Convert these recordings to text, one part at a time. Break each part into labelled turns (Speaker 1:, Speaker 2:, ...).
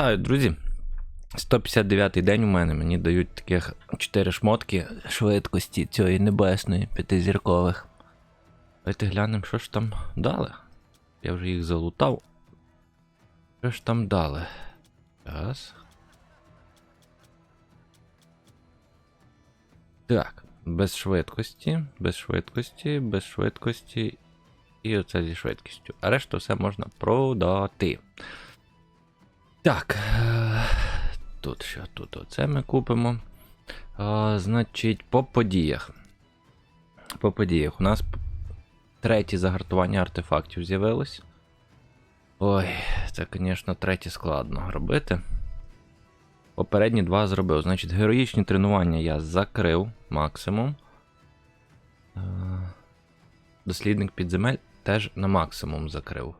Speaker 1: Вітаю, друзі! 159-й день у мене. Мені дають таких 4 шмотки швидкості цієї небесної п'ятизіркових. Давайте глянемо, що ж там дали. Я вже їх залутав. Що ж там дали? Раз. Так, без швидкості, без швидкості, без швидкості. І оце зі швидкістю. А решту все можна продати. Так. е, Тут що? Тут оце ми купимо. А, значить, по подіях. По подіях. У нас третє загартування артефактів з'явилось. Ой, це, звісно, третє складно робити. Попередні два зробив. Значить, героїчні тренування я закрив максимум. Е, Дослідник підземель теж на максимум закрив.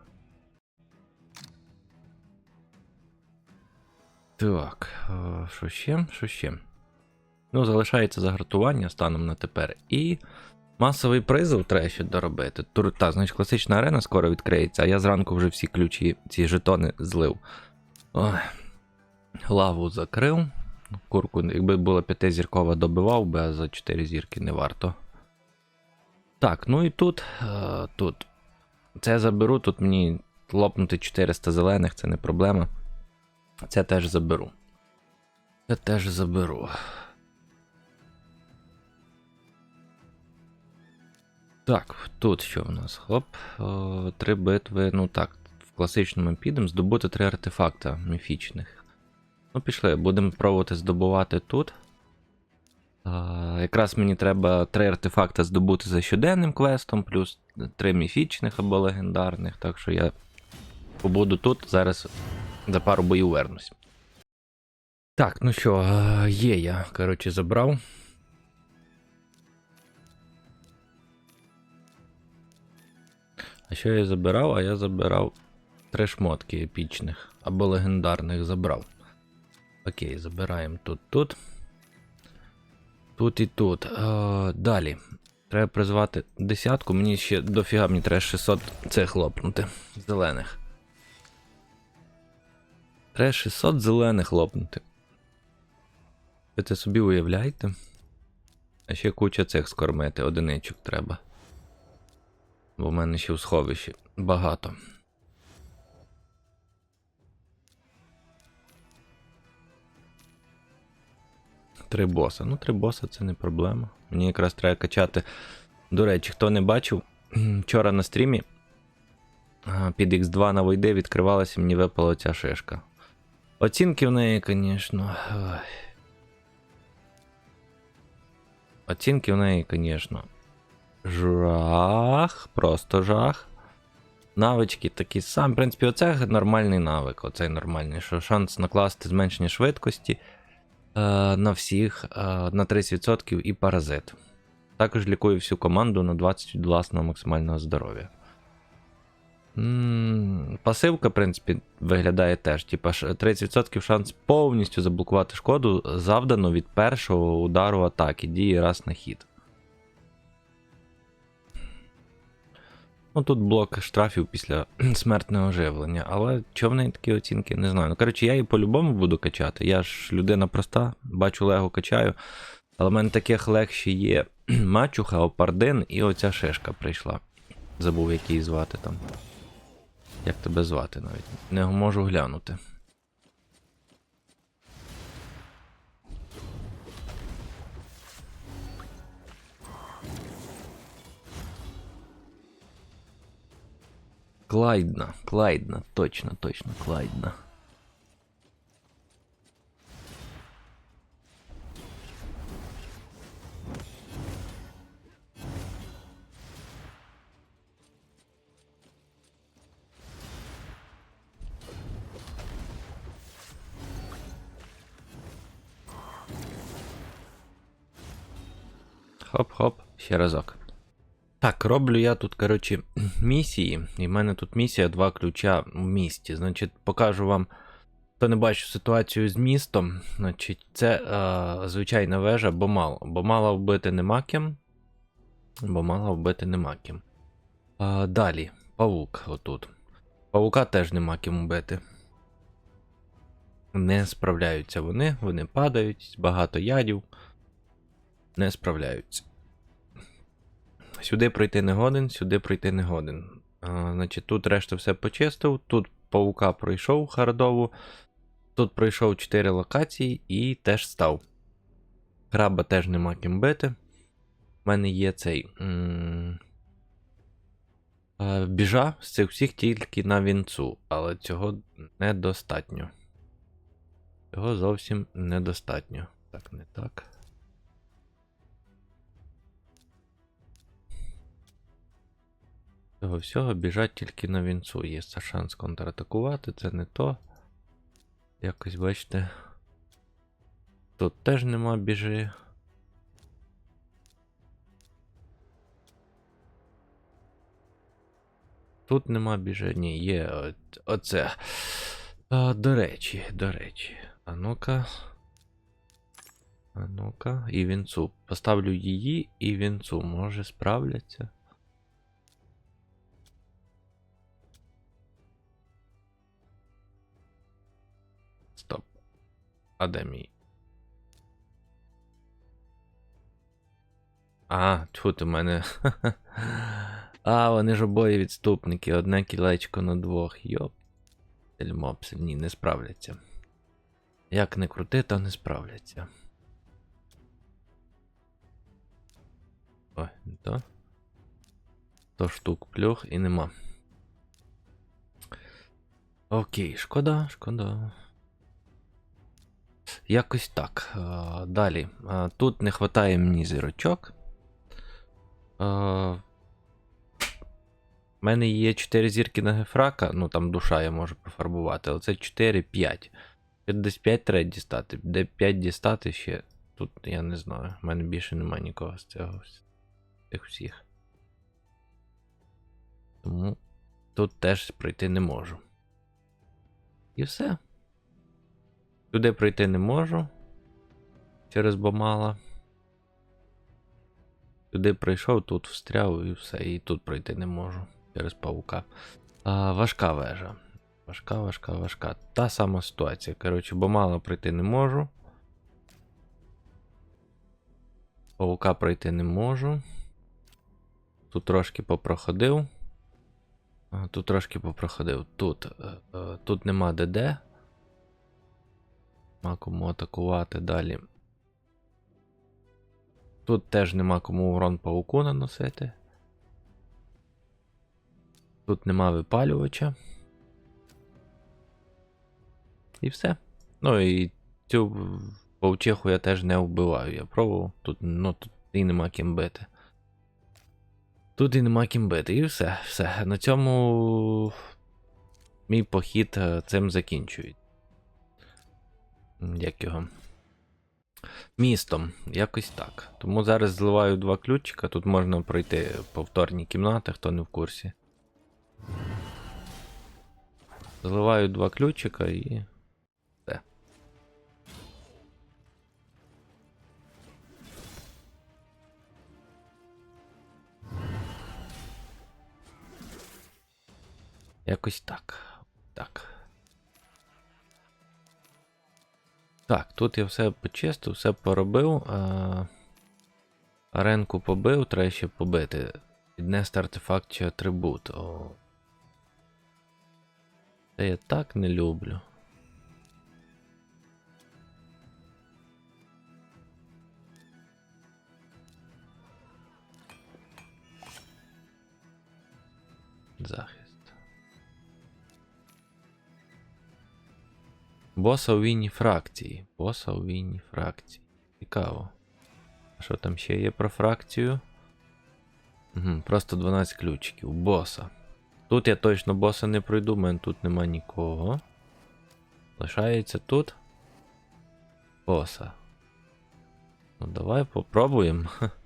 Speaker 1: Так, е, що ще? Що ще? Ну, залишається загартування станом на тепер. І масовий призов треба ще доробити. Тур, та, значить, класична арена скоро відкриється, а я зранку вже всі ключі, ці жетони злив. Ой. Лаву закрив. Курку, якби була п'ятизіркова, добивав би, а за 4 зірки не варто. Так, ну і тут. Е, тут. Це заберу, тут мені лопнути 400 зелених, це не проблема. Це теж заберу. Це теж заберу. Так, тут що в нас? Хоп. О, три битви. Ну так, в класичному підемо здобути три артефакта міфічних. Ну, пішли, будемо пробувати здобувати тут. А, якраз мені треба три артефакта здобути за щоденним квестом, плюс три міфічних або легендарних. Так що я побуду тут. Зараз за пару боїв вернусь. Так, ну що, е, є я, коротше, забрав. А що я забирав? А я забирав три шмотки епічних або легендарних забрав. Окей, забираємо тут, тут. Тут і тут. Е, далі. Треба призвати десятку. Мені ще дофіга мені треба 600 цих лопнути. Зелених. Треба 600 зелених лопнути. Ви це собі уявляєте? А ще куча цих скормити, одиничок треба. Бо в мене ще в сховищі багато. Три боса. Ну, три боса це не проблема. Мені якраз треба качати. До речі, хто не бачив, вчора на стрімі під X2 на Войди відкривалася, мені випала ця шишка. Оцінки в неї, звісно. Оцінки в неї, звісно. Жах, просто жах. Навички такі самі. В принципі, оце нормальний навик. Оцей нормальний. Що шанс накласти зменшення швидкості е, на всіх е, на 30% і паразит. Також лікую всю команду на 20 від власного максимального здоров'я. Пасивка, в принципі, виглядає теж. Типа ш- 30% шанс повністю заблокувати шкоду, завдану від першого удару атаки. Діє раз на хід. Ну тут блок штрафів після смертного оживлення, але чого в неї такі оцінки, не знаю. Ну, коротше, я її по-любому буду качати. Я ж людина проста, бачу Лего качаю. Але в мене таких легші є мачуха, опардин і оця шишка прийшла. Забув, як її звати там. Як тебе звати навіть? Не можу глянути. Клайдна, Клайдна, точно, точно, Клайдна. Хоп-хоп, ще разок. Так, роблю я тут, коротше, місії. І в мене тут місія два ключа в місті. Значить, покажу вам, хто не бачив ситуацію з містом. Значить, це е, звичайна вежа Бомал. Бомала вбити нема ким. Бомала вбити нема ким. Е, далі, павук отут. Павука теж нема ким вбити. Не справляються вони, вони падають, багато ядів. Не справляються. Сюди пройти не годен, сюди пройти не годен. А, значить, тут решта все почистив, тут паука пройшов хардову, тут пройшов 4 локації і теж став. Краба теж нема ким бити. У мене є цей. м, е, Біжа з цих всіх тільки на вінцу, але цього недостатньо. Цього зовсім недостатньо. Так, не так. Цього всього біжать тільки на вінцу. Є шанс контратакувати, це не то. Якось бачите. Тут теж нема біжи. Тут нема біжи. Ні, є оце. А, до речі, до речі. А ну-ка. А ну-ка. І вінцу. Поставлю її і вінцу. Може справляться. А де мій? А, чути, в мене. А, вони ж обоє відступники, одне кілечко на двох. Йоп. Мопси, ні, не справляться. Як не крути, то не справляться. Ой, не то. То штук плюх і нема. Окей, шкода, шкода. Якось так. Далі. Тут не вистачає мені зірочок. У мене є 4 зірки на гефрака, ну там душа я можу пофарбувати, але це 4, 5. Десь 5 треба дістати. Де 5 дістати ще. Тут я не знаю. У мене більше немає нікого з цього. Цих всіх. Тому тут теж пройти не можу. І все. Туди пройти не можу. Через бомала. Туди прийшов, тут встряв і все. І тут пройти не можу. Через паука. А, важка вежа. Важка, важка, важка. Та сама ситуація. Коротше, бомала пройти не можу. Паука пройти не можу. Тут трошки попроходив. Тут трошки попроходив. Тут. е, е, Тут нема ДД. Нема кому атакувати далі. Тут теж нема кому урон пауку наносити. Тут нема випалювача. І все. Ну і цю паучиху я теж не вбиваю. Я пробував. Тут, ну, тут і нема ким бити. Тут і нема ким бити. І все. Все. На цьому мій похід е, цим закінчують. Як його? Містом, якось так. Тому зараз зливаю два ключика. Тут можна пройти повторні кімнати, хто не в курсі. Зливаю два ключика і. Все. Якось так. Так. Так, тут я все почистив, все поробив. Аренку побив, треба ще побити. Піднести артефакт чи атрибут. О. Це я так не люблю. Захист. Боса у війні фракції. Боса у війні фракції. Цікаво. Що там ще є про фракцію? Угу, просто 12 ключиків. Боса. Тут я точно боса не пройду, в мене тут нема нікого. Лишається тут. Боса. Ну давай попробуємо.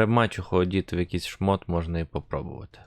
Speaker 1: Треба мачуху одіти в якийсь шмот, можна і попробувати.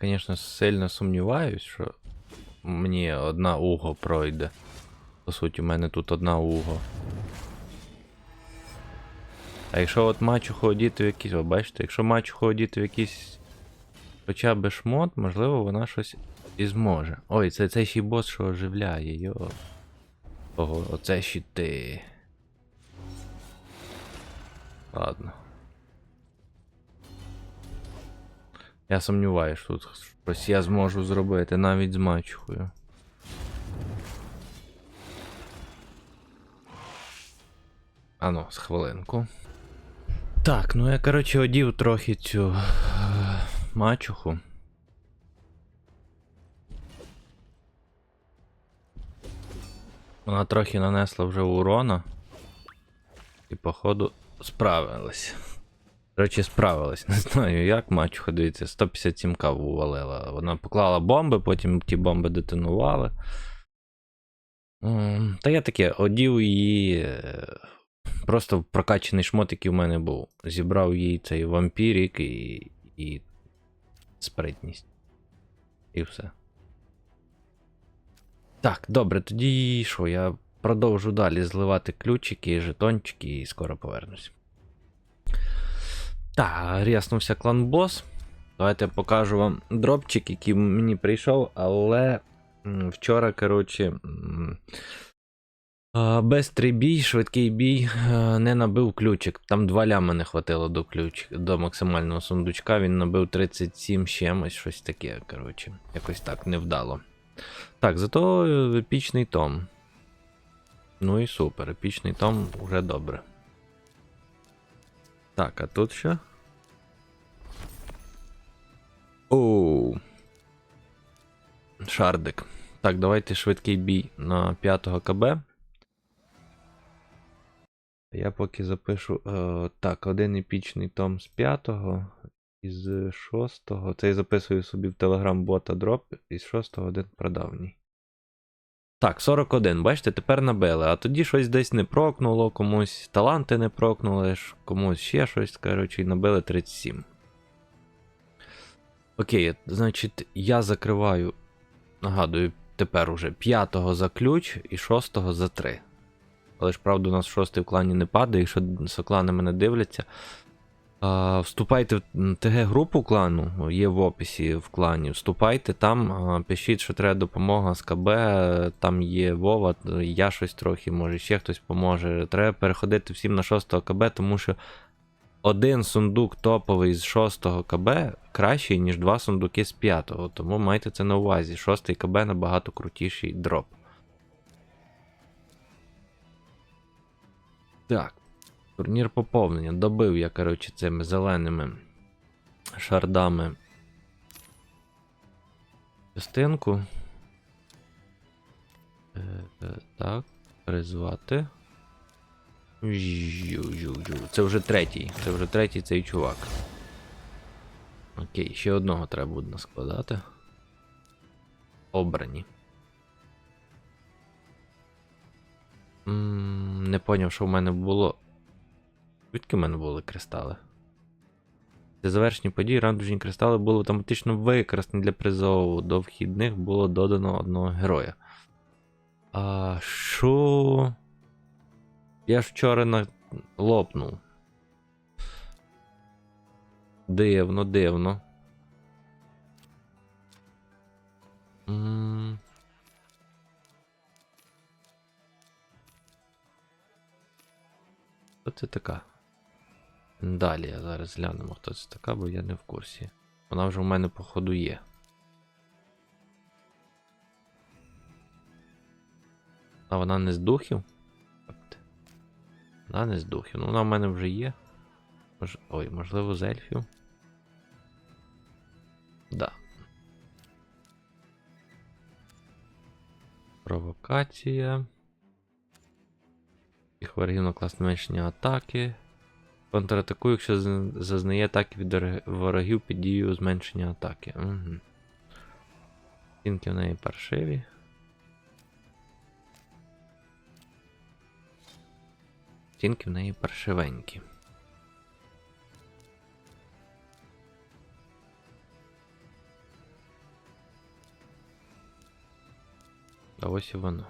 Speaker 1: Звісно, сильно сумніваюсь, що мені одна уго пройде. По суті, у мене тут одна уго. А якщо от мачуху одіти в якийсь, о, бачите, якщо мачуху одіти в якийсь хоча б шмот, можливо, вона щось і зможе. Ой, це цей ще й бос, що оживляє, йо. Ого, оце щити. Ладно. Я сумніваюся, що тут щось я зможу зробити навіть з мачухою. Ано, з хвилинку. Так, ну я, коротше, одів трохи цю е, мачуху. Вона трохи нанесла вже урона. І, походу, справилась. Коротше, справилась. Не знаю як мачуха, дивіться, 157к увалила. Вона поклала бомби, потім ті бомби детонували. Та я таке, одів її. е, Просто прокачаний шмот, який в мене був. Зібрав їй цей вампірік і. і спритність. І все. Так, добре, тоді що? Я продовжу далі зливати ключики, жетончики і скоро повернусь. Так, ряснувся клан бос. Давайте я покажу вам дропчик, який мені прийшов, але вчора, коротше, Бестрий бій, швидкий бій, е, не набив ключик. Там два лями не хватило до ключ, до максимального сундучка. Він набив 37 чимось, щось таке, коротше. Якось так невдало. Так, зато епічний том. Ну і супер, епічний том вже добре. Так, а тут що? Оу. Шардик. Так, давайте швидкий бій на 5 КБ. Я поки запишу. Е, так, один епічний том з 5 із 6. Це я записую собі в Telegram бота дроп, із 6 один прадавній. Так, 41, бачите, тепер набили. А тоді щось десь не прокнуло, комусь таланти не прокнули, комусь ще щось, коротше, і набили 37. Окей, значить, я закриваю. Нагадую, тепер уже 5 за ключ і 6 за 3. Але ж, правда, у нас шостий в клані не падає, якщо соклани мене дивляться. Вступайте в ТГ-групу клану, є в описі в клані. Вступайте там, пишіть, що треба допомога з КБ, там є Вова, я щось трохи, може, ще хтось поможе. Треба переходити всім на 6 КБ, тому що один сундук топовий з 6 КБ кращий, ніж два сундуки з 5. Тому майте це на увазі. 6 КБ набагато крутіший дроп. Так. Турнір поповнення. Добив я, коротше, цими зеленими шардами частинку. Е, е, так, призвати. Це вже третій. Це вже третій цей чувак. Окей, ще одного треба буде наскладати. Обрані. М, Не поняв, що в мене було. Звідки в мене були кристали? Для завершення подій рандужні кристали були автоматично використані для призову. До вхідних було додано одного героя. А що? Я ж вчора на... лопнув. Дивно, дивно. М, Хто це така? Далі я зараз глянемо, хто це така, бо я не в курсі. Вона вже у мене, походу, є. А вона не з духів? Вона не з духів. Ну, вона в мене вже є. Мож... Ой, можливо, з ельфів. Да. Провокація. Їх ворогів накласти зменшення атаки. Контратаку, якщо зазнає атаки від ворогів під дією зменшення атаки. Угу. Стінки в неї паршиві. Стінки в неї паршивенькі. А ось і воно.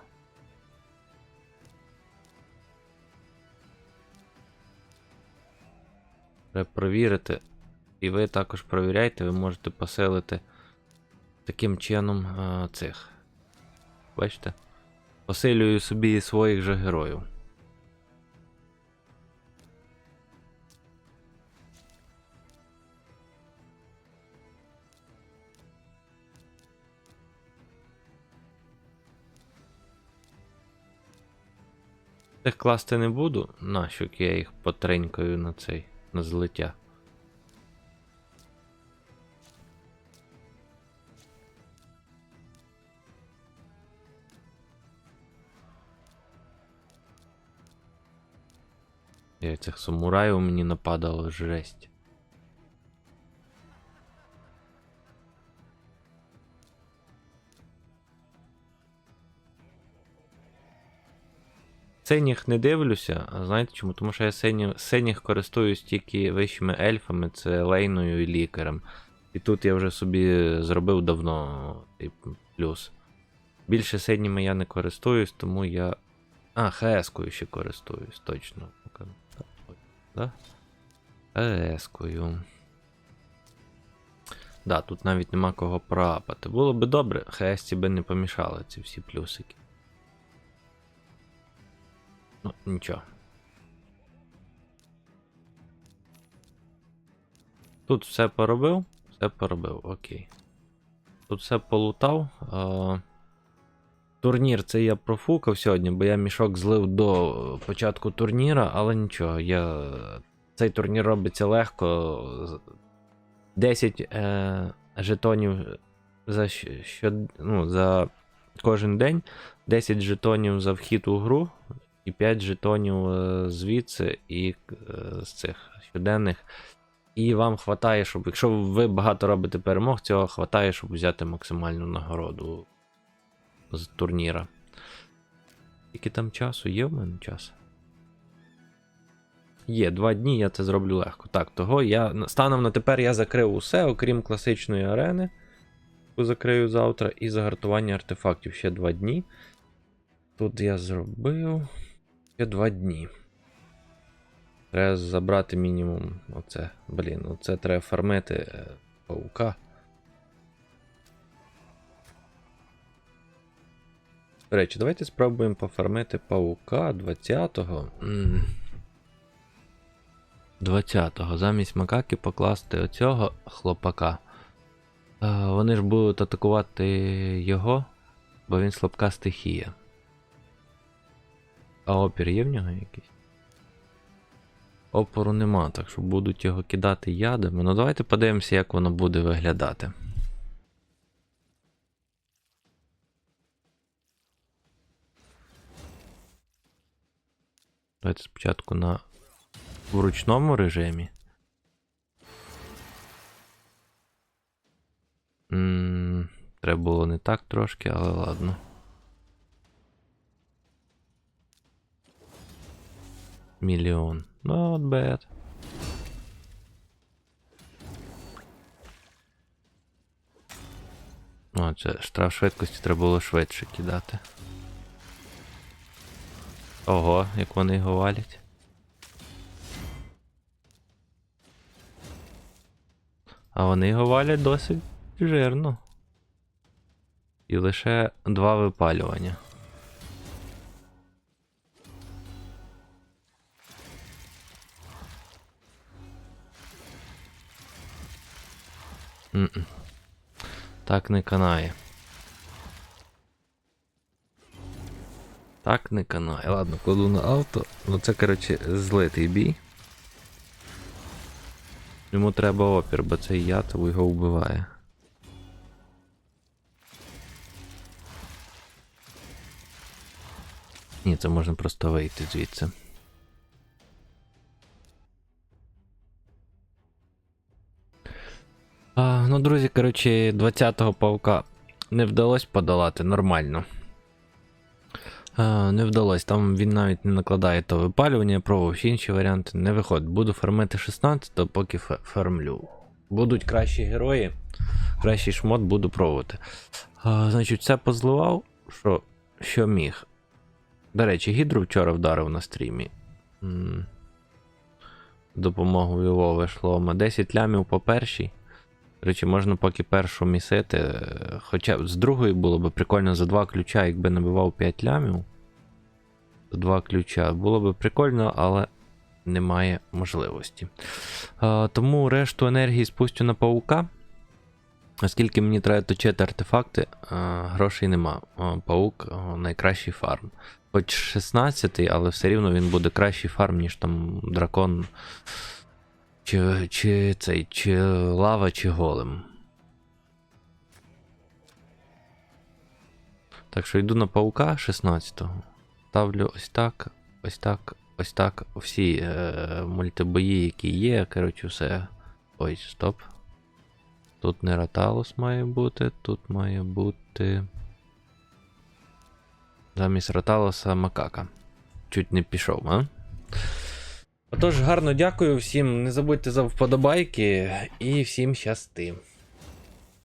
Speaker 1: Треба провірити. І ви також провіряйте, ви можете поселити таким чином а, цих. Бачите? Посилюю собі своїх же героїв. Тих класти не буду, нащо я їх потренькаю на цей, на злиття. Я цих самураїв мені нападало жесть. Синіх не дивлюся, а знаєте чому? Тому що я сині, синіх користуюсь тільки вищими ельфами, це лейною і лікарем. І тут я вже собі зробив давно плюс. Більше синіми я не користуюсь, тому я. А, ХС-кою ще користуюсь, точно. Да? ХС-кою. Да, тут навіть нема кого проапати. Було би добре, ХС би не помішали ці всі плюсики. Ну, нічого. Тут все поробив, все поробив, окей. Тут все полутав. А... Турнір це я профукав сьогодні, бо я мішок злив до початку турніра, але нічого, я... цей турнір робиться легко. 10 е... жетонів за, що... ну, за кожен день, 10 жетонів за вхід у гру, і 5 жетонів е, звідси і е, з цих щоденних. І вам хватає, щоб, якщо ви багато робите перемог, цього хватає, щоб взяти максимальну нагороду з турніра. Скільки там часу? Є в мене час? Є, два дні, я це зроблю легко. Так, того я станом на тепер я закрив усе, окрім класичної арени. Закрию завтра, і загартування артефактів ще два дні. Тут я зробив ще два дні. Треба забрати мінімум оце. Блін, оце треба фармити е, паука. До речі, давайте спробуємо пофармити паука 20-го. 20-го. Замість макаки покласти оцього хлопака. А, вони ж будуть атакувати його, бо він слабка стихія. А опір є в нього якийсь? Опору нема, так що будуть його кидати ядами. Ну давайте подивимося, як воно буде виглядати. Давайте спочатку на в ручному режимі. треба було не так трошки, але ладно. Мільйон. Not bad. О, це штраф швидкості треба було швидше кидати. Ого, як вони його валять. А вони його валять досить жирно. І лише два випалювання. Так не канає. Так не канає. Ладно, кладу на авто. Ну це, коротше, злитий бій. Йому треба опір, бо цей яд його вбиває. Ні, це можна просто вийти звідси. Ну, друзі, коротше, 20-го паука не вдалося подолати нормально. А, не вдалося. Там він навіть не накладає то випалювання, я пробував інші варіанти. Не виходить. Буду фармити 16, то поки фа- фармлю. Будуть кращі герої, кращий шмот буду пробувати. А, значить, все позливав, що що міг. До речі, Гідру вчора вдарив на стрімі. М. Допомогу Вілови шлома. 10 лямів по першій. Речі, можна поки першу місити. е, Хоча з другої було б прикольно за два ключа, якби набивав 5 лямів. За два ключа. Було б прикольно, але немає можливості. А, тому решту енергії спустю на паука. Оскільки мені треба точити артефакти, а, грошей нема. Паук найкращий фарм. Хоч 16, але все рівно він буде кращий фарм, ніж там дракон. Чи, чи цей, чи лава, чи голем. Так що йду на паука 16-го. Ставлю ось так, ось так, ось так. Всі е, мультибої, які є. Коротше, все. Ой, стоп. Тут не Раталос має бути, тут має бути. Замість Раталоса макака. Чуть не пішов, а? Отож, гарно дякую всім. Не забудьте за вподобайки і всім щасти.